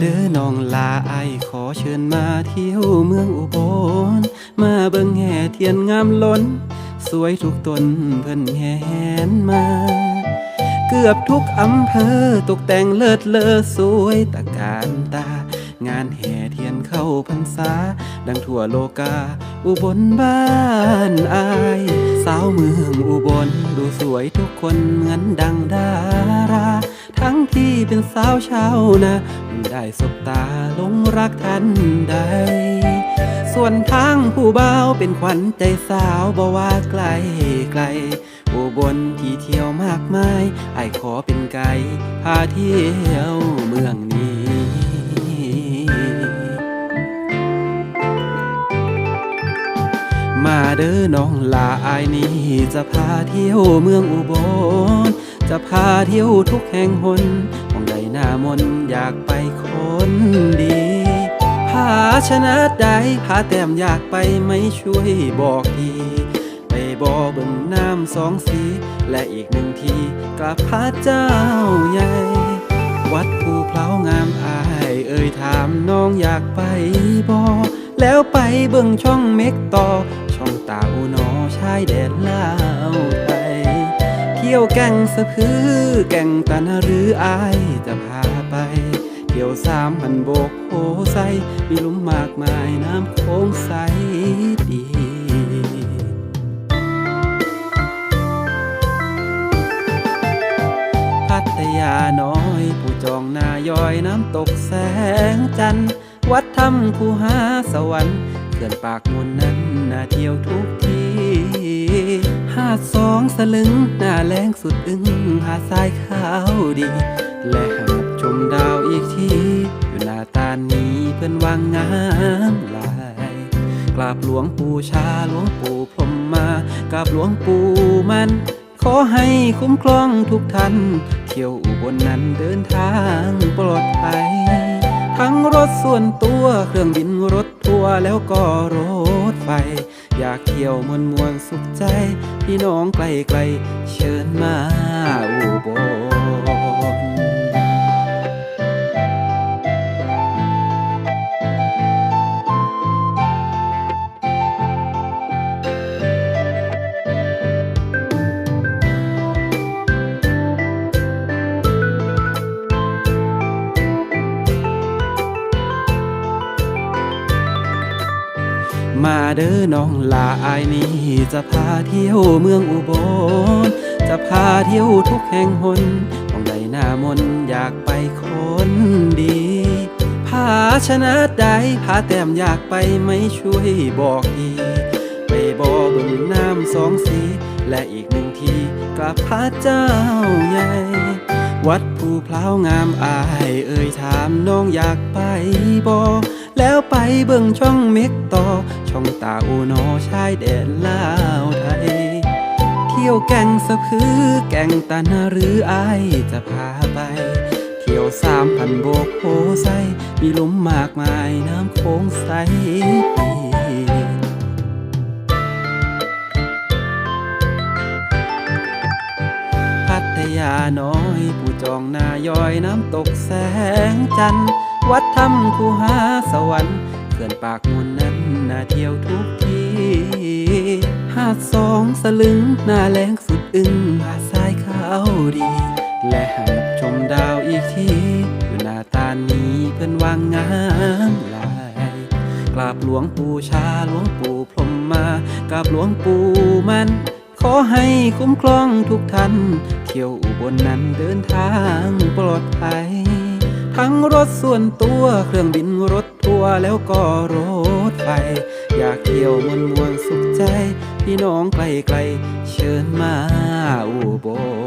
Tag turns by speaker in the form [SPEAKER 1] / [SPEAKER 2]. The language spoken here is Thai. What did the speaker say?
[SPEAKER 1] เด้อน้องลาไอขอเชิญมาเที่ยวเมืองอุบล มาเบิ่งแห่เทียนงามล้น สวยทุกตนเพิ่นแห่แหนมา เกือบทุกอำเภอตกแต่งเลิศเลอสวยตะการตา งานแห่เทียนเข้าพรรษา ดังทั่วโลกา อุบลบ้านอาย สาวเมืองอุบลดูสวยทุกคนเหมือนดังดารา ทั้งที่เป็นสาวชาวนาได้สบตาลงรักทันใด ส่วนทางผู้บ่าวเป็นขวัญใจสาวบ่ว่าไกลไกลอุบลที่เที่ยวมากมายไอขอเป็นไกด์พาเที่ยวเมืองนี้ เด้อน้องลาอายนี้จะพาเที่ยวเมืองอุบล จะพาเที่ยวทุกแห่งหนมองใดหน้ามนอยากไปคนดีผาชนะใดผาแต้มอยากไปไม่ช่วยบอกทีไปบ่อเบิ่งน้ำสองสี และอีกหนึ่งทีกลับพระเจ้าใหญ่ วัดภูเพลางามอาย เอ่ยถามน้องอยากไปบ่แล้วไปเบิ่งช่องเม็กต่อ ตาอูนอชายแดนลาวไทยเที่ยวแก่งสะพือแก่งตะนาหรืออายจะพาไป เที่ยวสามพันโบกโพไซมีลุมมากมายน้ำโค้งใสดีพัทยาน้อยผู้จองนายอยน้ำตกแสงจันทร์วัดถ้ำคูหาสวรรค์ เขื่อนปากมูลนั้นน่าเที่ยวทุกทีหาดสองสลึงหน้าแรงสุดอึ้งหาดทรายขาวดี และหาดชมดาวอีกทีอยู่หน้าตานี้เพื่อนวางงามหลายกราบหลวงปู่ชาหลวงปู่พรหมมากราบหลวงปู่มันขอให้คุ้มครองทุกท่าน เที่ยวอุบลนนั้นเดินทางปลอดภัย ทั้งรถส่วนตัวเครื่องบินรถทัวร์แล้วก็รถไฟ อยากเที่ยวมวลมวลสุขใจ พี่น้องไกลไกลๆเชิญมาอุบล มาเด้อน้องลาอายนี้จะพาเที่ยวเมืองอุบล จะพาเที่ยวทุกแห่งหนของใดหน้ามนต์อยากไปคนดีผาชนะใดผาแต้มอยากไปไม่ช่วยบอกทีไปบ่อบิ่งน้ำสองสี และอีกหนึ่งทีกลับพระเจ้าใหญ่ วัดภูเพลางามอาย เอ่ยถามน้องอยากไปบ่ แล้วไปเบิ่งช่องเม็กต่อ ช่องตาอูนอชายแดนลาวไทย เที่ยวแก่งสะพือแก่งตานาหรืออายจะพาไป เที่ยวสามพันโบกโพไซมีหลุมมากมายน้ำโค้งใสพัทยาน้อย ผู้จองนายอยน้ำตกแสงจันทร์ วัดถ้ำคูหาสวรรค์เขื่อนปากมูลนั้นน่าเที่ยวทุกทีหาดสองสลึงหน้าแรงสุดอึ้งหาดทรายขาวดี และหาดชมดาวอีกที อยู่หน้าตานี้เพื่อนวางงามหลายกราบหลวงปู่ชาหลวงปู่พรหมมากราบหลวงปู่มัน ขอให้คุ้มครองทุกท่าน เที่ยวอุบลนั้นเดินทางปลอดภัย ทั้งรถส่วนตัวเครื่องบินรถทัวร์แล้วก็รถไฟ อยากเที่ยวมวนมวนสุขใจ พี่น้องไกลไกลๆเชิญมาอุบล